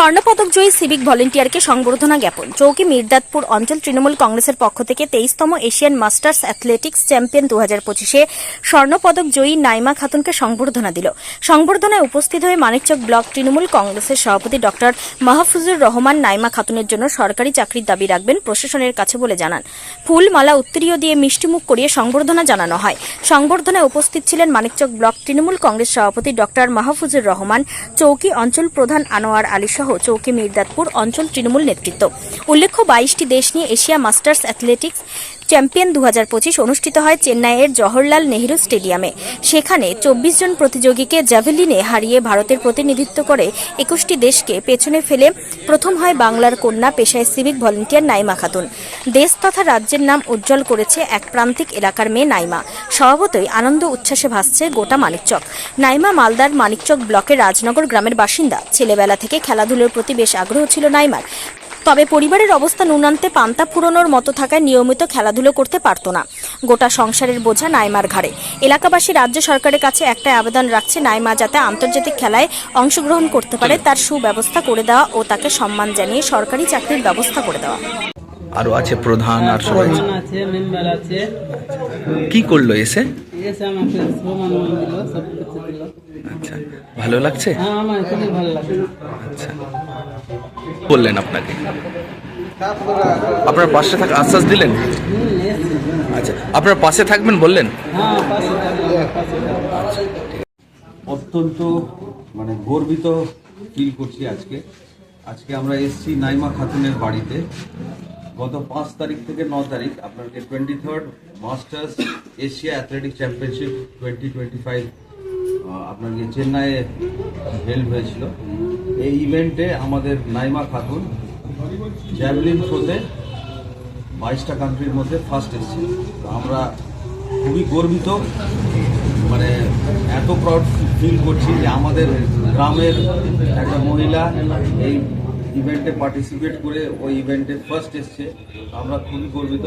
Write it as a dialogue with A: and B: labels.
A: স্বর্ণপদক জয়ী সিভিক ভলেন্টিয়ারকে সংবর্ধনা জ্ঞাপন। চৌকি মির্দাতপুর অঞ্চল তৃণমূল কংগ্রেসের পক্ষ থেকে তেইশতম এশিয়ান মাস্টার্স অ্যাথলেটিক্স চ্যাম্পিয়ন দু হাজার পঁচিশে স্বর্ণপদক জয়ী নাইমা খাতুনকে সংবর্ধনা দিল। সংবর্ধনায় উপস্থিত হয়ে মানিকচক ব্লক তৃণমূল কংগ্রেসের সভাপতি ডক্টর মাহফুজুর রহমান নাইমা খাতুনের জন্য সরকারি চাকরির দাবি রাখবেন প্রশাসনের কাছে বলে জানান। ফুল মালা উত্তরীয় দিয়ে মিষ্টিমুখ করিয়ে সংবর্ধনা জানানো হয়। সংবর্ধনায় উপস্থিত ছিলেন মানিকচক ব্লক তৃণমূল কংগ্রেস সভাপতি ডক্টর মাহফুজুর রহমান, চৌকি অঞ্চল প্রধান আনোয়ার আলী সহ চৌকি মির্দাতপুর অঞ্চল তৃণমূল নেতৃত্ব। উল্লেখ্য, বাইশটি দেশ নিয়ে এশিয়া মাস্টার্স অ্যাথলেটিক্স চ্যাম্পিয়ন দু অনুষ্ঠিত হয় চেন্নাইয়ের জওহরলাল নেহরু স্টেডিয়ামে। সেখানে চব্বিশ জন প্রতিযোগীকে জ্যাভেলিনে হারিয়ে ভারতের প্রতিনিধিত্ব করে একুশটি দেশকে পেছনে ফেলে প্রথম হয় বাংলার কন্যা পেশায় সিভিক ভলেন্টিয়ার নাইমা খাতুন। দেশ তথা রাজ্যের নাম উজ্জ্বল করেছে এক প্রান্তিক এলাকার মেয়ে নাইমা। স্বভাবতই আনন্দ উচ্ছ্বাসে ভাসছে গোটা মানিকচক। নাইমা মালদার মানিকচক ব্লকের রাজনগর গ্রামের বাসিন্দা। ছেলেবেলা থেকে খেলাধুলোর প্রতি বেশ আগ্রহ ছিল নাইমার। তবে পরিবারের অবস্থা নুনান্তে পান্তা ফুরোনোর মতো থাকায় নিয়মিত খেলাধুলো করতে পারত না। গোটা সংসারের বোঝা নাইমার ঘাড়ে। এলাকাবাসী রাজ্য সরকারের কাছে একটা আবেদন রাখছে নাইমা যাতে আন্তর্জাতিক খেলায় অংশগ্রহণ করতে পারে, তার সুব্যবস্থা করে দেওয়া ও তাকে সম্মান জানিয়ে সরকারি চাকরির ব্যবস্থা করে দেওয়া।
B: আরও আছে প্রধান আর সবাই।
C: আছে মেম্বার আছে।
B: কি করল এসে?
C: এসে আমাকে সম্মান দিল সব কিছু দিল।
B: আচ্ছা ভালো লাগছে?
C: হ্যাঁ আমার খুবই ভালো লাগে
B: আচ্ছা। বললেন আপনাকে। আপনার পাশে থাকা আশ্বাস দিলেন? আচ্ছা আপনার পাশে থাকবেন বললেন?
C: হ্যাঁ থাকলাম।
D: অত্যন্ত মানে গর্বিত ফিল করছি আজকে। আজকে আমরা এসছি নাইমা খাতুনের বাড়িতে। গত পাঁচ তারিখ থেকে ন তারিখ আপনাকে twenty third masters Asia athletic championship twenty twenty five আপনাকে চেন্নাইয়ে হেল্ড হয়েছিল। এই ইভেন্টে আমাদের নাইমা খাতুন জ্যাভলিন থ্রোতে বাইশটা কান্ট্রির মধ্যে ফার্স্ট এসেছে তো আমরা খুবই গর্বিত মানে এত প্রাউড ফিল করছি যে আমাদের গ্রামের একটা মহিলা এই ইভেন্টে পার্টিসিপেট করে ওই ইভেন্টে ফার্স্ট এসছে। আমরা খুবই গর্বিত।